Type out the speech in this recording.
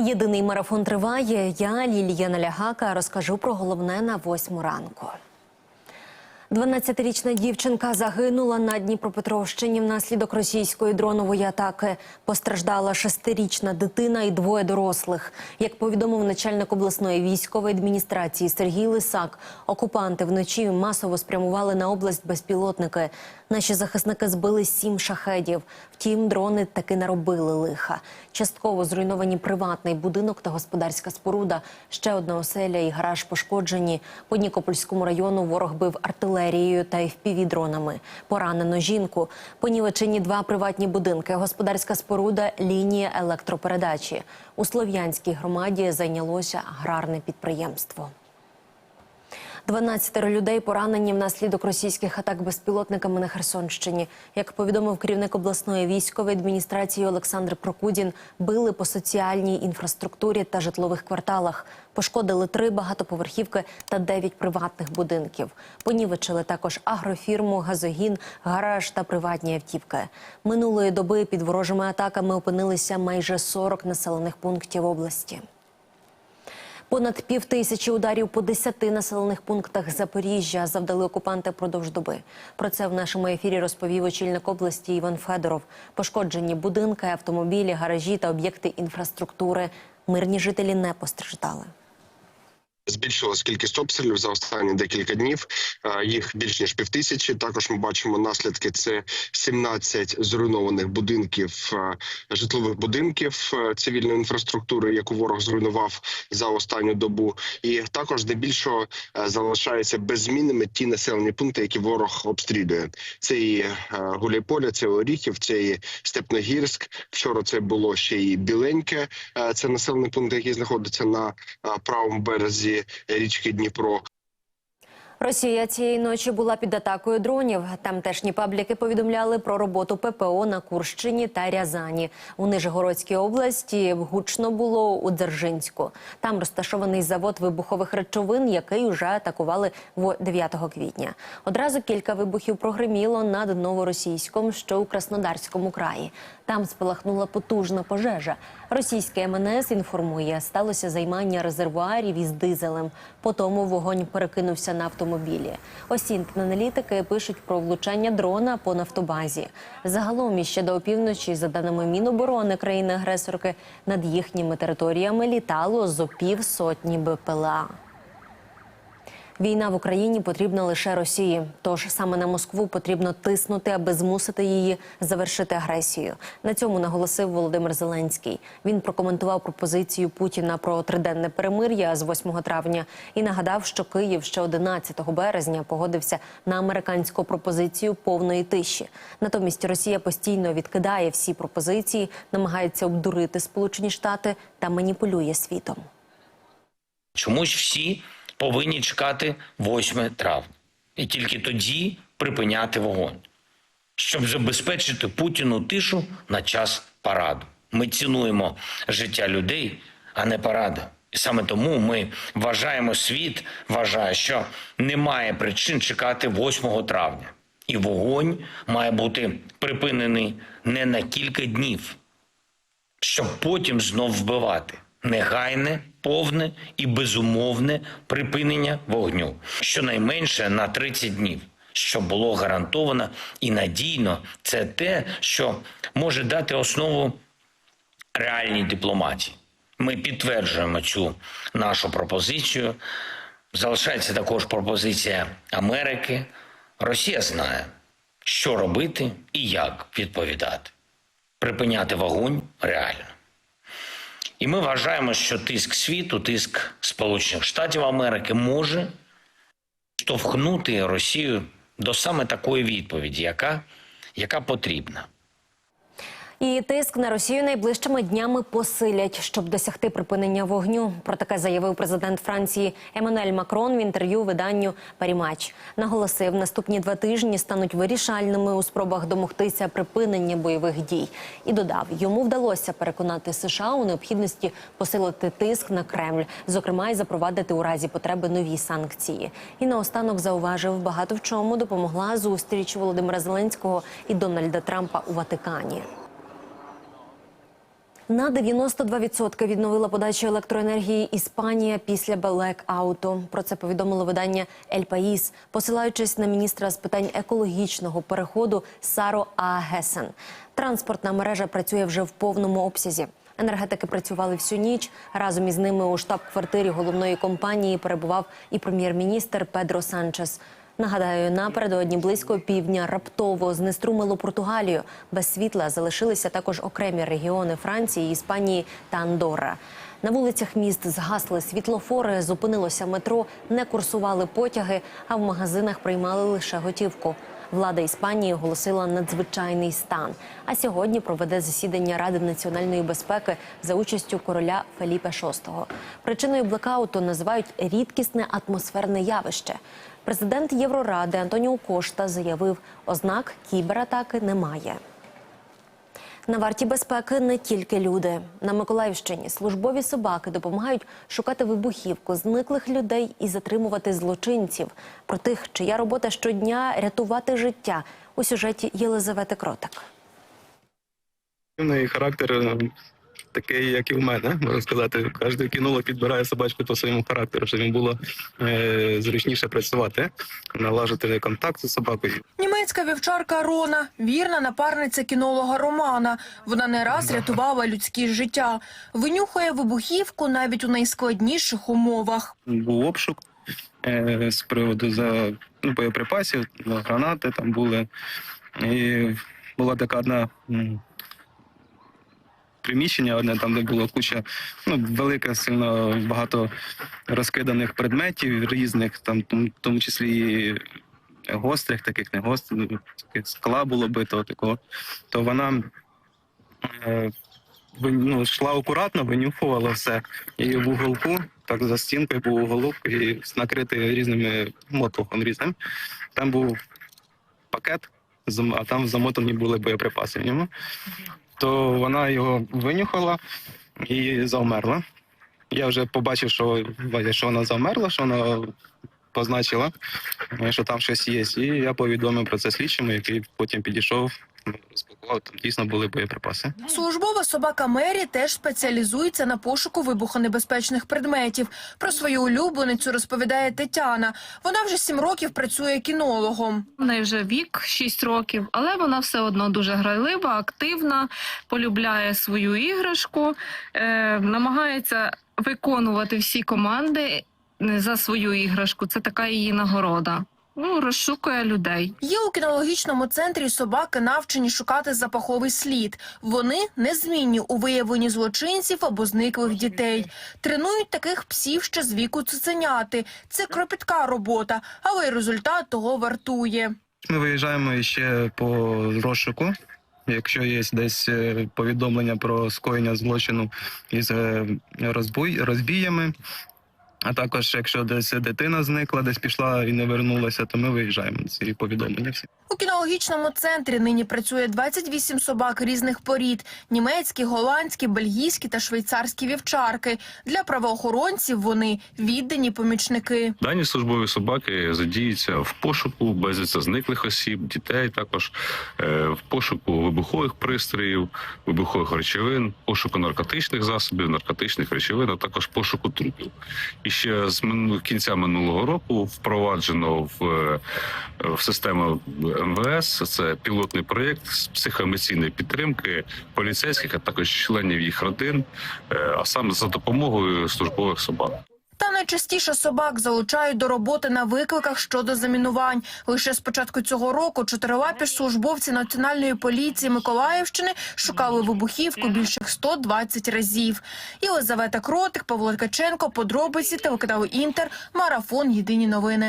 Єдиний марафон триває. Я Лілія Налягака розкажу про головне на восьму ранку. 12-річна дівчинка загинула на Дніпропетровщині внаслідок російської дронової атаки. Постраждала шестирічна дитина і двоє дорослих. Як повідомив начальник обласної військової адміністрації Сергій Лисак, окупанти вночі масово спрямували на область безпілотники. Наші захисники збили сім шахедів. Втім, дрони таки наробили лиха. Частково зруйновані приватний будинок та господарська споруда. Ще одна оселя і гараж пошкоджені. По Нікопольському району ворог бив артилерією та FPV-дронами. Поранено жінку. Понівечені два приватні будинки, господарська споруда, лінія електропередачі. У Слов'янській громаді зайнялося аграрне підприємство. 12 людей поранені внаслідок російських атак безпілотниками на Херсонщині. Як повідомив керівник обласної військової адміністрації Олександр Прокудін, били по соціальній інфраструктурі та житлових кварталах. Пошкодили три багатоповерхівки та дев'ять приватних будинків. Понівечили також агрофірму, газогін, гараж та приватні автівки. Минулої доби під ворожими атаками опинилися майже 40 населених пунктів області. Понад пів тисячі ударів по десяти населених пунктах Запоріжжя завдали окупанти продовж доби. Про це в нашому ефірі розповів очільник області Іван Федоров. Пошкоджені будинки, автомобілі, гаражі та об'єкти інфраструктури. Мирні жителі не постраждали. Збільшилась кількість обстрілів за останні декілька днів. Їх більш ніж півтисячі. Також ми бачимо наслідки. Це 17 зруйнованих будинків, житлових будинків цивільної інфраструктури, яку ворог зруйнував за останню добу. І також здебільшого залишаються беззмінними ті населені пункти, які ворог обстрілює. Це і Гуляйполя, це Оріхів, це і Степногірськ. Вчора це було ще і Біленьке. Це населений пункт, який знаходиться на правому березі річки Дніпро. Росія цієї ночі була під атакою дронів. Тамтешні пабліки повідомляли про роботу ППО на Курщині та Рязані. У Нижегородській області гучно було у Дзержинську. Там розташований завод вибухових речовин, який уже атакували в 9 квітня. Одразу кілька вибухів прогреміло над новоросійськом, що у Краснодарському краї. Там спалахнула потужна пожежа. Російське МНС інформує, сталося займання резервуарів із дизелем. Потім вогонь перекинувся на автомобілі. Осінт-аналітики пишуть про влучання дрона по нафтобазі. Загалом іще до опівночі, за даними Міноборони країни-агресорки, над їхніми територіями літало зо пів сотні БПЛА. Війна в Україні потрібна лише Росії. Тож саме на Москву потрібно тиснути, аби змусити її завершити агресію. На цьому наголосив Володимир Зеленський. Він прокоментував пропозицію Путіна про триденне перемир'я з 8 травня і нагадав, що Київ ще 11 березня погодився на американську пропозицію повної тиші. Натомість Росія постійно відкидає всі пропозиції, намагається обдурити Сполучені Штати та маніпулює світом. Чомусь всі повинні чекати 8 травня і тільки тоді припиняти вогонь, щоб забезпечити Путіну тишу на час параду. Ми цінуємо життя людей, а не паради. І саме тому ми вважаємо, світ вважає, що немає причин чекати 8 травня. І вогонь має бути припинений не на кілька днів, щоб потім знов вбивати. Негайне, повне і безумовне припинення вогню, щонайменше на 30 днів, щоб було гарантовано і надійно. Це те, що може дати основу реальній дипломатії. Ми підтверджуємо цю нашу пропозицію. Залишається також пропозиція Америки. Росія знає, що робити і як відповідати. Припиняти вогонь реально. І ми вважаємо, що тиск світу, тиск Сполучених Штатів Америки може штовхнути Росію до саме такої відповіді, яка, яка потрібна. І тиск на Росію найближчими днями посилять, щоб досягти припинення вогню. Про таке заявив президент Франції Еммануель Макрон в інтерв'ю виданню Парімач. Наголосив, наступні два тижні стануть вирішальними у спробах домогтися припинення бойових дій. І додав, йому вдалося переконати США у необхідності посилити тиск на Кремль, зокрема й запровадити у разі потреби нові санкції. І наостанок зауважив, багато в чому допомогла зустріч Володимира Зеленського і Дональда Трампа у Ватикані. На 92% відновила подачу електроенергії Іспанія після блекауту. Про це повідомило видання «Ель Паїс», посилаючись на міністра з питань екологічного переходу Саро Агесен. Транспортна мережа працює вже в повному обсязі. Енергетики працювали всю ніч. Разом із ними у штаб-квартирі головної компанії перебував і прем'єр-міністр Педро Санчес. Нагадаю, напередодні близько півдня раптово знеструмило Португалію. Без світла залишилися також окремі регіони Франції, Іспанії та Андора. На вулицях міст згасли світлофори, зупинилося метро, не курсували потяги, а в магазинах приймали лише готівку. Влада Іспанії оголосила надзвичайний стан. А сьогодні проведе засідання Ради національної безпеки за участю короля Феліпе VI. Причиною блекауту називають рідкісне атмосферне явище. Президент Євроради Антоніо Кошта заявив, ознак кібератаки немає. На варті безпеки не тільки люди. На Миколаївщині службові собаки допомагають шукати вибухівку зниклих людей і затримувати злочинців. Про тих, чия робота щодня рятувати життя у сюжеті Єлизавети Кротик. У характер е, такий, як і в мене, можна сказати. Кожен кінолог підбирає собачку по своєму характеру, щоб їм було е, зручніше працювати, налажити контакт з собакою. Німецька вівчарка Рона, вірна напарниця кінолога Романа. Вона не раз рятувала людські життя. Винюхає вибухівку навіть у найскладніших умовах. Був обшук е, з приводу за ну, боєприпасів, гранати там були. І була така одна. Приміщення одне, там, де було куча, ну, велика, сильно багато розкиданих предметів різних, там, в тому числі і гострих, таких не гострих, ну, скла було бито такого, то вона е, ну, йшла акуратно, винюхувала все. І в уголку, так за стінкою був уголок, і накритий різними мотлухом різним. Там був пакет, а там замотані були боєприпаси в ньому. То вона його винюхала і завмерла. Я вже побачив, що, що вона завмерла, що вона позначила, е, що там щось є. І я повідомив про це слідчому, який потім підійшов, ну, розпакував, там дійсно були боєприпаси. Службова собака Мері теж спеціалізується на пошуку вибухонебезпечних предметів. Про свою улюбленицю розповідає Тетяна. Вона вже сім років працює кінологом. В неї вже вік 6 років, але вона все одно дуже грайлива, активна, полюбляє свою іграшку, е, намагається виконувати всі команди за свою іграшку. Це така її нагорода. Ну, розшукує людей. Є у кінологічному центрі собаки навчені шукати запаховий слід. Вони незмінні у виявленні злочинців або зниклих дітей. Тренують таких псів ще з віку цуценяти. Це кропітка робота, але й результат того вартує. Ми виїжджаємо ще по розшуку. Якщо є десь е, повідомлення про скоєння злочину із е, розбой, розбіями, а також якщо десь дитина зникла, десь пішла і не вернулася, то ми виїжджаємо ці повідомлення. Всі У кінологічному центрі нині працює 28 собак різних порід: німецькі, голландські, бельгійські та швейцарські вівчарки. Для правоохоронців вони віддані помічники. Дані службові собаки задіються в пошуку безвісти зниклих осіб, дітей, також е, в пошуку вибухових пристроїв, вибухових речовин, пошуку наркотичних засобів, наркотичних речовин, а також пошуку трупів. Ще з кінця минулого року впроваджено в, е, в систему МВС це пілотний проєкт з психоемоційної підтримки поліцейських, а також членів їх родин, е, а саме за допомогою службових собак. Та найчастіше собак залучають до роботи на викликах щодо замінувань. Лише з початку цього року чотирилапі службовці національної поліції Миколаївщини шукали вибухівку більше 120 разів. Єлизавета Кротик, Павло Ткаченко, подробиці телеканалу Інтер, марафон. Єдині новини.